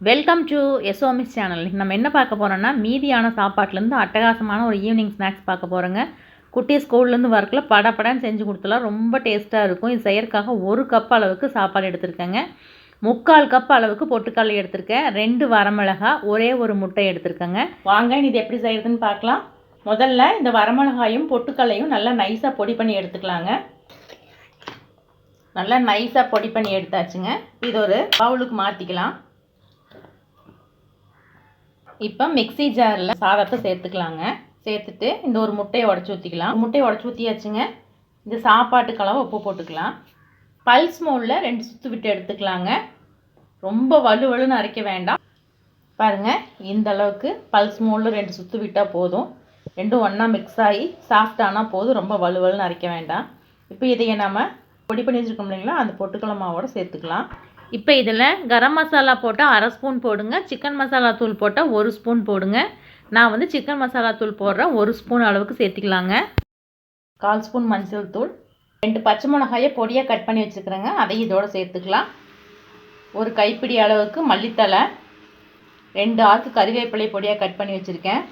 Welcome to எஸ்ஓமிஸ் channel நம்ம என்ன பார்க்க போகிறோம்னா மீதியான சாப்பாட்டிலேருந்து அட்டகாசமான ஒரு ஈவினிங் ஸ்நாக்ஸ் பார்க்க போகிறோங்க குட்டி ஸ்கூல்லேருந்து வரக்குள்ள படப்படன்னு செஞ்சு கொடுத்தலாம். ரொம்ப டேஸ்ட்டாக இருக்கும். இது செய்யறதுக்காக ஒரு கப் அளவுக்கு சாப்பாடு எடுத்திருக்கேங்க. முக்கால் கப் அளவுக்கு பொட்டுக்கடலை எடுத்திருக்கேன். ரெண்டு வரமிளகா ஒரே ஒரு முட்டை எடுத்திருக்கேங்க. வாங்க இது எப்படி செய்யறதுன்னு பார்க்கலாம். முதல்ல இந்த வரமிளகாயும் பொட்டுக்கடலையும் நல்லா நைஸாக பொடி பண்ணி எடுத்துக்கலாங்க. நல்லா நைஸாக பொடி பண்ணி எடுத்தாச்சுங்க. இது ஒரு பவுலுக்கு மாற்றிக்கலாம் இப்போ மிக்ஸி ஜாரில் சாதத்தை சேர்த்துக்கலாங்க. சேர்த்துட்டு இந்த ஒரு முட்டையை உடச்சி ஊற்றிக்கலாம் முட்டையை உடச்சி ஊற்றியாச்சுங்க இந்த சாப்பாட்டுக்கு அளவு உப்பு போட்டுக்கலாம். பல்ஸ் மோலில் ரெண்டு சுற்று விட்டு எடுத்துக்கலாங்க. ரொம்ப வலு வலுன்னு அரைக்க வேண்டாம். பாருங்கள் இந்த அளவுக்கு பல்ஸ் மோலில் ரெண்டு சுற்று விட்டால் போதும். ரெண்டும் ஒன்றா மிக்ஸ் ஆகி சாஃப்டானால் போதும். ரொம்ப வலுவலுன்னு அரைக்க வேண்டாம். இப்போ இதையை நம்ம பொடி பண்ணி வச்சுருக்கோம் இல்லைங்களா அந்த பொட்டுக்கடலை மாவோட சேர்த்துக்கலாம். இப்போ இதில் கரம் மசாலா போட்டால் அரை ஸ்பூன் போடுங்க சிக்கன் மசாலா தூள் போட்டால் ஒரு ஸ்பூன் போடுங்க. நான் வந்து சிக்கன் மசாலா தூள் போடுறேன் ஒரு ஸ்பூன் அளவுக்கு சேர்த்துக்கலாங்க. கால் ஸ்பூன் மஞ்சள் தூள் ரெண்டு பச்சை மிளகாயை பொடியாக கட் பண்ணி வச்சுருக்குறேங்க அதையும் இதோடு சேர்த்துக்கலாம். ஒரு கைப்பிடி அளவுக்கு மல்லித்தலை ரெண்டு ஆக்கு கறிவேப்பிலை பொடியாக கட் பண்ணி வச்சுருக்கேன்.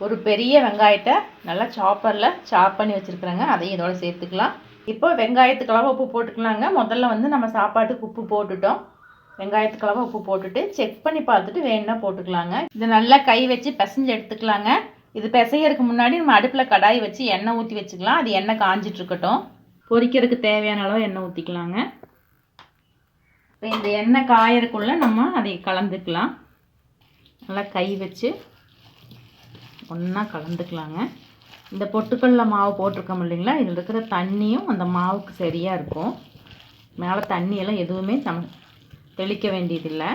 ஒரு பெரிய வெங்காயத்தை நல்லா சாப்பரில் சாப் பண்ணி வச்சுருக்குறேங்க அதையும் இதோட சேர்த்துக்கலாம். இப்போ வெங்காயத்துக்கெல்லாம் உப்பு போட்டுக்கலாங்க. முதல்ல வந்து நம்ம சாப்பாட்டுக்கு உப்பு போட்டுட்டோம். வெங்காயத்துக்கெல்லாம் உப்பு போட்டுட்டு செக் பண்ணி பார்த்துட்டு வேணும்னா போட்டுக்கலாங்க. இதை நல்லா கை வச்சு பிசைஞ்சு எடுத்துக்கலாங்க. இது பிசையறதுக்கு முன்னாடி நம்ம அடுப்பில் கடாய் வச்சு எண்ணெய் ஊற்றி வச்சுக்கலாம். அது எண்ணெய் காஞ்சிட்டு இருக்கட்டும். பொரிக்கிறதுக்கு தேவையான அளவு எண்ணெய் ஊற்றிக்கலாங்க இப்போ இந்த எண்ணெய் காயறதுக்குள்ளே நம்ம அதை கலந்துக்கலாம். நல்லா கை வச்சு ஒன்றா கலந்துக்கலாங்க. இந்த பொட்டுக்கடல மாவு போட்டிருக்கோம் இல்லைங்களா? இதில் இருக்கிற தண்ணியும் அந்த மாவுக்கு சரியாக இருக்கும். மேலே தண்ணியெல்லாம் எதுவுமே நம் தெளிக்க வேண்டியதில்லை.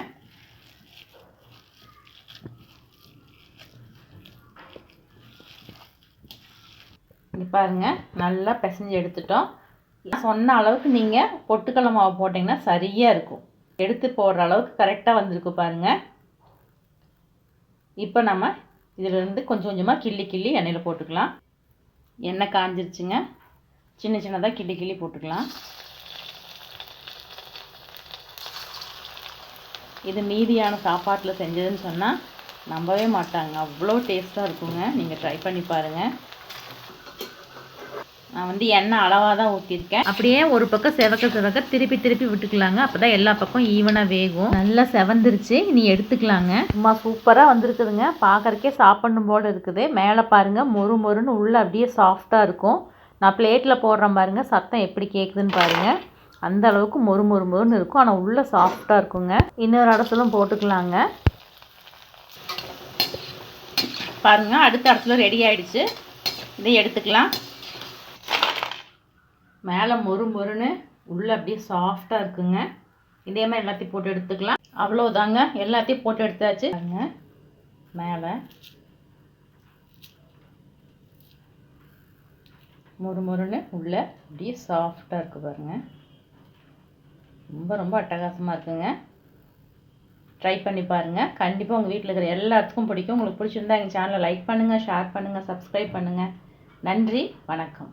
இங்கே பாருங்கள் நல்லா பிசைஞ்சு எடுத்துட்டோம். சொன்ன அளவுக்கு நீங்கள் பொட்டுக்கடலை மாவு போட்டிங்கன்னா சரியாக இருக்கும். எடுத்து போடுற அளவுக்கு கரெக்டாக வந்திருக்கு பாருங்கள் இப்போ நம்ம இதிலிருந்து கொஞ்சம் கொஞ்சமாக கிள்ளி கிள்ளி எண்ணெயில் போட்டுக்கலாம். எண்ணெய் காஞ்சிருச்சுங்க. சின்ன சின்னதாக கிள்ளி கிள்ளி போட்டுக்கலாம். இது மீதியான சாப்பாட்டில் செஞ்சதுன்னு சொன்னால் நம்பவே மாட்டாங்க. அவ்வளோ டேஸ்ட்டாக இருக்குங்க. நீங்கள் ட்ரை பண்ணி பாருங்கள் நான் வந்து எண்ணெய் அளவாக தான் ஊற்றிருக்கேன் அப்படியே ஒரு பக்கம் செவக்க செவக்க திருப்பி திருப்பி விட்டுக்கலாங்க. அப்போ தான் எல்லா பக்கம் ஈவனாக வேகும். நல்லா செவந்துருச்சு. நீ எடுத்துக்கலாங்க. சும்மா சூப்பராக வந்திருக்குதுங்க. பார்க்குறக்கே சாப்பிடணும் போல் இருக்குது. மேலே பாருங்கள் மொறு மொறுன்னு உள்ளே அப்படியே சாஃப்டாக இருக்கும். நான் பிளேட்டில் போடுறேன் பாருங்கள் சத்தம் எப்படி கேட்குதுன்னு பாருங்கள் அந்த அளவுக்கு மொறு மொறு மொறுன்னு இருக்கும். ஆனால் உள்ளே சாஃப்டாக இருக்குங்க. இன்னொரு அடசலும் போட்டுக்கலாங்க. பாருங்கள் அடுத்த அடத்துல ரெடி ஆயிடுச்சு. இதை எடுத்துக்கலாம். மேலே மொறு மொறுன்னு உள்ளே அப்படியே சாஃப்டாக இருக்குங்க. இதே மாதிரி எல்லாத்தையும் போட்டு எடுத்துக்கலாம். அவ்வளோதாங்க எல்லாத்தையும் போட்டு எடுத்தாச்சு. பாருங்க. மேலே மொறு மொறுன்னு உள்ளே அப்படியே சாஃப்டாக இருக்குது பாருங்க. ரொம்ப ரொம்ப அட்டகாசமாக இருக்குங்க. ட்ரை பண்ணி பாருங்கள் கண்டிப்பாக உங்கள் வீட்டில் இருக்கிற எல்லாத்துக்கும் பிடிக்கும். உங்களுக்கு பிடிச்சிருந்தா எங்கள் சேனலை லைக் பண்ணுங்கள் ஷேர் பண்ணுங்கள் சப்ஸ்கிரைப் பண்ணுங்கள் நன்றி. வணக்கம்.